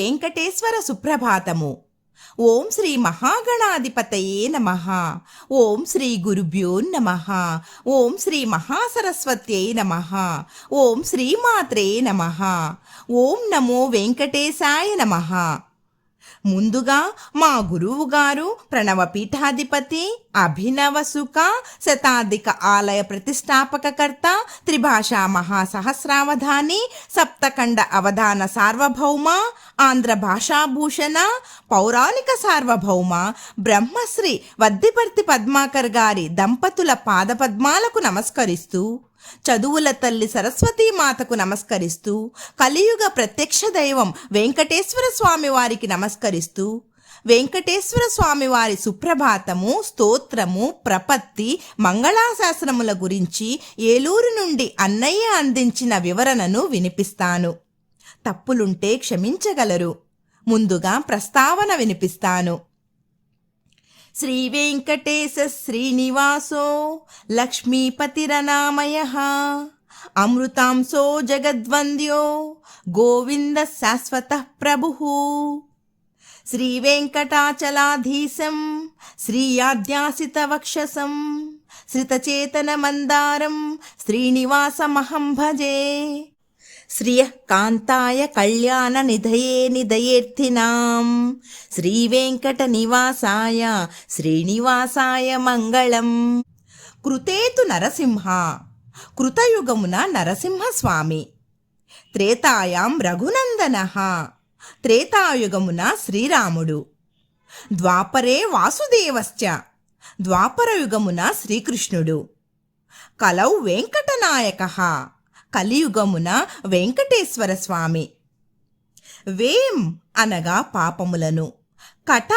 వెంకటేశ్వర సుప్రభాతము. ఓం శ్రీ మహాగణాధిపతయే నమ. ఓం శ్రీ గురుభ్యో నమ. ఓం శ్రీ మహాసరస్వత్యై నమ. ఓం శ్రీమాత్రే నమ. ఓం నమో వెంకటేశాయ నమ. ముందుగా మా గురువు గారు ప్రణవ పీఠాధిపతి అభినవ సుఖ శతాధిక ఆలయ ప్రతిష్టాపకకర్త త్రిభాషా మహాసహస్రావధాని సప్తఖండ అవధాన సార్వభౌమ ఆంధ్ర భాషాభూషణ పౌరాణిక సార్వభౌమ బ్రహ్మశ్రీ వద్దిపర్తి పద్మాకర్ గారి దంపతుల పాదపద్మాలకు నమస్కరిస్తూ చదువుల తల్లి సరస్వతీ మాతకు నమస్కరిస్తూ కలియుగ ప్రత్యక్ష దైవం వెంకటేశ్వర స్వామి వారికి నమస్కరిస్తూ వెంకటేశ్వర స్వామి వారి సుప్రభాతము స్తోత్రము ప్రపత్తి మంగళాశాసనముల గురించి ఏలూరు నుండి అన్నయ్య అందించిన వివరణను వినిపిస్తాను. తప్పులుంటే క్షమించగలరు. ముందుగా ప్రస్తావన వినిపిస్తాను. శ్రీ వెంకటేశ శ్రీనివాసో లక్ష్మీపతిరనామయ. అమృతాంశో జగద్వంద్యో గోవింద శాశ్వత ప్రభు. శ్రీ వెంకటాచలాధీశం శ్రీయాద్యాసిత వక్షసం శ్రితచేతన మందారం శ్రియకాంతాయ కళ్యాణ నిధయే నిధయేర్థినాం శ్రీవేంకట నివాసాయ శ్రీనివాసాయ మంగళం. కృతేతు నరసింహ కృతయుగమున నరసింహస్వామి. త్రేతాయాం రఘునందన త్రేతాయుగమున శ్రీరాముడు. ద్వాపరే వాసుదేవశ్చ ద్వాపరయుగమున శ్రీకృష్ణుడు. కలౌ వెంకటనాయక కలియుగమున వెంకటేశ్వర స్వామి. వేం అనగా పాపములను కట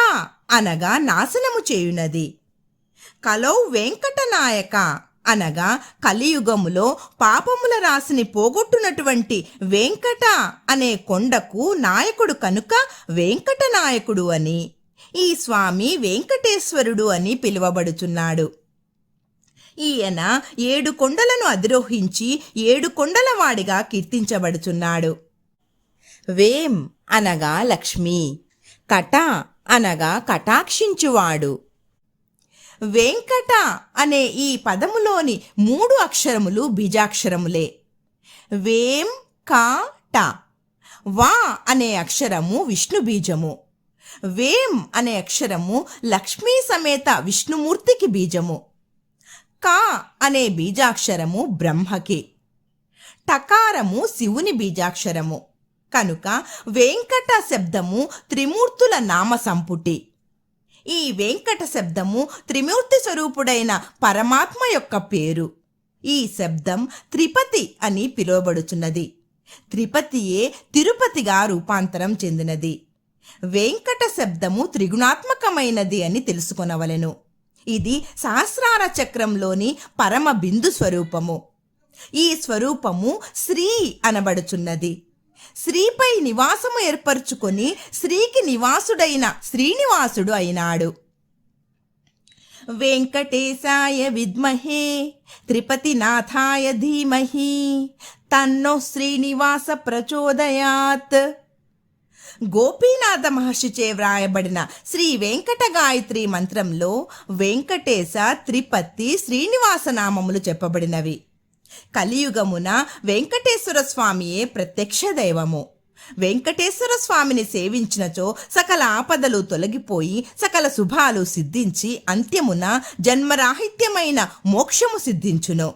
అనగా నాశనము చేయునది. కలౌ వెంకటనాయక అనగా కలియుగములో పాపముల రాశిని పోగొట్టునటువంటి వెంకట అనే కొండకు నాయకుడు కనుక వెంకటనాయకుడు అని ఈ స్వామి వెంకటేశ్వరుడు అని పిలువబడుచున్నాడు. ఈయన ఏడు కొండలను అధిరోహించి ఏడు కొండల వాడిగా కీర్తించబడుచున్నాడు. వేం అనగా లక్ష్మి కట అనగా కటాక్షించువాడు. వెంకట అనే ఈ పదములోని మూడు అక్షరములు బీజాక్షరములే. వేం కా ట. వా అనే అక్షరము విష్ణు బీజము. వేం అనే అక్షరము లక్ష్మీ సమేత విష్ణుమూర్తికి బీజము. కా అనే బీజాక్షరము బ్రహ్మకి. టకారము శివుని బీజాక్షరము. కనుక వెంకట శబ్దము త్రిమూర్తుల నామ సంపుటి. ఈ వెంకట శబ్దము త్రిమూర్తి స్వరూపుడైన పరమాత్మ యొక్క పేరు. ఈ శబ్దం త్రిపతి అని పిలువబడుచున్నది. త్రిపతియే తిరుపతిగా రూపాంతరం చెందినది. వెంకట శబ్దము త్రిగుణాత్మకమైనది అని తెలుసుకొనవలెను. ఇది సహస్రార చక్రంలోని పరమ బిందు స్వరూపము. ఈ స్వరూపము శ్రీ అనబడుచున్నది. శ్రీపై నివాసము ఏర్పరచుకొని శ్రీకి నివాసుడైన శ్రీనివాసుడు అయినాడు. వెంకటేశాయ విద్మహే త్రిపతినాథాయ ధీమహి తన్నో శ్రీనివాస ప్రచోదయాత్. గోపీనాథ మహర్షిచే వ్రాయబడిన శ్రీ వెంకట గాయత్రి మంత్రంలో వెంకటేశ త్రిపతి శ్రీనివాస నామములు చెప్పబడినవి. కలియుగమున వెంకటేశ్వర స్వామియే ప్రత్యక్ష దైవము. వెంకటేశ్వర స్వామిని సేవించినచో సకల ఆపదలు తొలగిపోయి సకల శుభాలు సిద్ధించి అంత్యమున జన్మరాహిత్యమైన మోక్షము సిద్ధించును.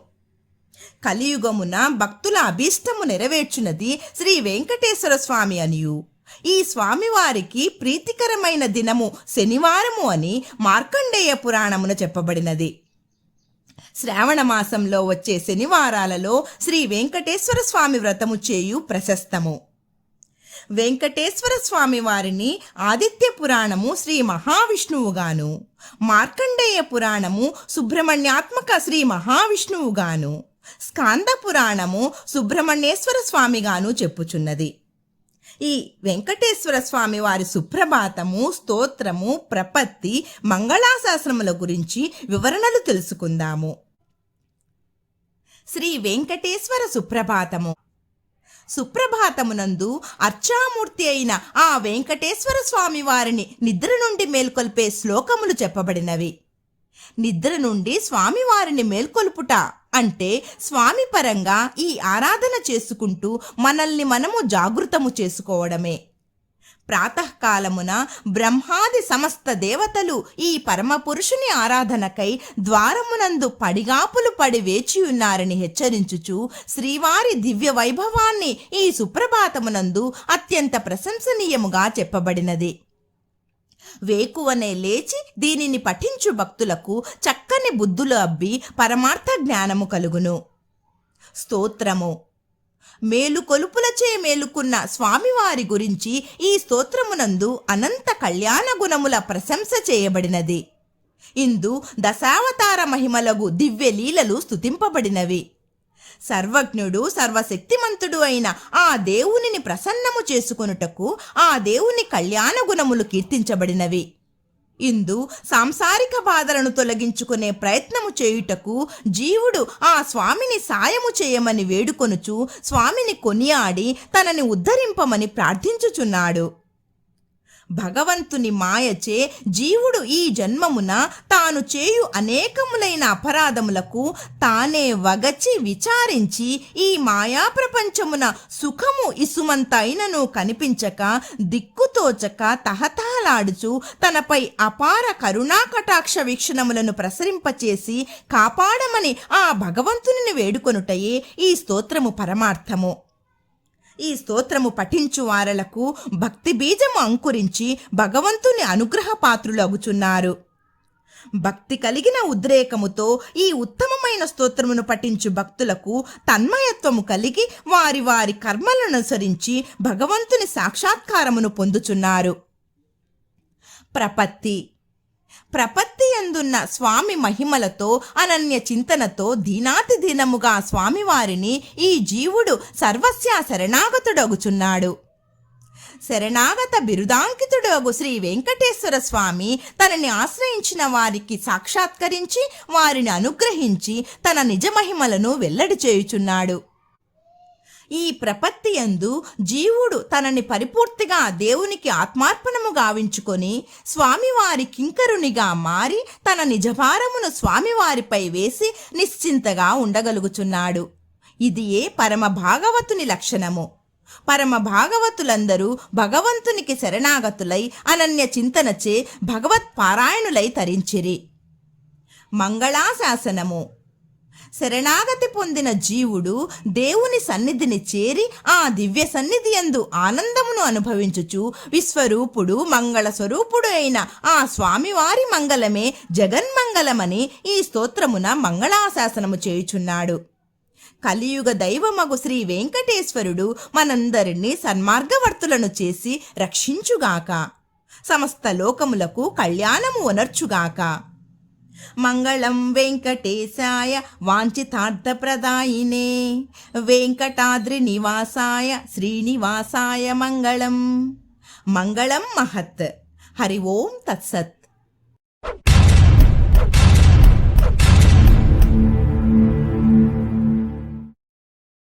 కలియుగమున భక్తుల అభీష్టము నెరవేర్చున్నది శ్రీ వెంకటేశ్వర స్వామి అనియు. ఈ స్వామివారికి ప్రీతికరమైన దినము శనివారము అని మార్కండేయ పురాణమున చెప్పబడినది. శ్రావణ మాసంలో వచ్చే శనివారాలలో శ్రీ వెంకటేశ్వర స్వామి వ్రతము చేయు ప్రశస్తము. వెంకటేశ్వర స్వామి వారిని ఆదిత్య పురాణము శ్రీ మహావిష్ణువుగాను మార్కండేయ పురాణము సుబ్రహ్మణ్యాత్మక శ్రీ మహావిష్ణువుగాను స్కాంద పురాణము సుబ్రహ్మణ్యేశ్వర స్వామిగాను చెప్పుచున్నది. ఈ వెంకటేశ్వర స్వామి వారి సుప్రభాతము స్తోత్రము ప్రపత్తి మంగళాశాసనముల గురించి వివరణలు తెలుసుకుందాము. శ్రీ వెంకటేశ్వర సుప్రభాతము. సుప్రభాతమునందు అర్చామూర్తి అయిన ఆ వెంకటేశ్వర స్వామి వారిని నిద్ర నుండి మేల్కొల్పే శ్లోకములు చెప్పబడినవి. నిద్ర నుండి స్వామివారిని మేల్కొల్పుట అంటే స్వామి పరంగా ఈ ఆరాధన చేసుకుంటూ మనల్ని మనము జాగృతము చేసుకోవడమే. ప్రాతకాలమున బ్రహ్మాది సమస్త దేవతలు ఈ పరమపురుషుని ఆరాధనకై ద్వారమునందు పడిగాపులు పడి వేచియున్నారని హెచ్చరించుచు శ్రీవారి దివ్య వైభవాన్ని ఈ సుప్రభాతమునందు అత్యంత ప్రశంసనీయముగా చెప్పబడినది. వేకువనే లేచి దీనిని పఠించు భక్తులకు చక్కని బుద్ధులు అబ్బి పరమార్థ జ్ఞానము కలుగును. స్తోత్రము. మేలు కొలుపులచే మేలుకున్న స్వామివారి గురించి ఈ స్తోత్రమునందు అనంత కళ్యాణ గుణముల ప్రశంస చేయబడినది. ఇందు దశావతార మహిమలగు దివ్య లీలలు స్తుతింపబడినవి. సర్వజ్ఞుడు సర్వశక్తిమంతుడు అయిన ఆ దేవునిని ప్రసన్నము చేసుకొనుటకు ఆ దేవుని కళ్యాణ గుణములు కీర్తించబడినవి. ఇందు సాంసారిక బాధలను తొలగించుకునే ప్రయత్నము చేయుటకు జీవుడు ఆ స్వామిని సాయము చేయమని వేడుకొనుచు స్వామిని కొనియాడి తనని ఉద్ధరింపమని ప్రార్థించుచున్నాడు. భగవంతుని మాయచే జీవుడు ఈ జన్మమున తాను చేయు అనేకములైన అపరాధములకు తానే వగచి విచారించి ఈ మాయా ప్రపంచమున సుఖము ఇసుమంతైనను కనిపించక దిక్కుతోచక తహతహలాడుచు తనపై అపార కరుణా కటాక్ష వీక్షణములను ప్రసరింపచేసి కాపాడమని ఆ భగవంతుని వేడుకొనుటయే ఈ స్తోత్రము పరమార్థము. ఈ స్తోత్రము పఠించు వారలకు భక్తి బీజము అంకురించి భగవంతుని అనుగ్రహ పాత్రులగుచున్నారు భక్తి కలిగిన ఉద్రేకముతో ఈ ఉత్తమమైన స్తోత్రమును పఠించు భక్తులకు తన్మయత్వము కలిగి వారి వారి కర్మలను అనుసరించి భగవంతుని సాక్షాత్కారమును పొందుచున్నారు. ప్రపత్తి. ప్రపత్తి అందున్న స్వామి మహిమలతో అనన్య చింతనతో దీనాతి దీనముగా స్వామివారిని ఈ జీవుడు సర్వస్య శరణాగతుడగుచున్నాడు. శరణాగత బిరుదాంకితుడగు శ్రీ వెంకటేశ్వర స్వామి తనని ఆశ్రయించిన వారికి సాక్షాత్కరించి వారిని అనుగ్రహించి తన నిజ మహిమలను వెల్లడి చేయుచున్నాడు. ఈ ప్రపత్తి యందు జీవుడు తనని పరిపూర్తిగా దేవునికి ఆత్మార్పణము గావించుకొని స్వామివారి కింకరునిగా మారి తన నిజభారమును స్వామివారిపై వేసి నిశ్చింతగా ఉండగలుగుచున్నాడు. ఇది ఏ పరమ భాగవతుని లక్షణము? పరమ భాగవతులందరూ భగవంతునికి శరణాగతులై అనన్య చింతనచే భగవత్ పారాయణులై తరించిరి. మంగళాశాసనము. శరణాగతి పొందిన జీవుడు దేవుని సన్నిధిని చేరి ఆ దివ్య సన్నిధి యందు ఆనందమును అనుభవించుచు విశ్వరూపుడు మంగళ స్వరూపుడు అయిన ఆ స్వామివారి మంగళమే జగన్మంగళమని ఈ స్తోత్రమున మంగళాశాసనము చేయుచున్నాడు. కలియుగ దైవమగు శ్రీ వెంకటేశ్వరుడు మనందరినీ సన్మార్గవర్తులను చేసి రక్షించుగాక. సమస్త లోకములకు కళ్యాణము వనర్చుగాక. మంగళం వెంకటేశాయ వాంఛితార్థప్రదాయినే. వెంకటాద్రి నివాసాయ శ్రీనివాసాయ మంగళం. మంగళం మహత్. హరి ఓం తత్సత్.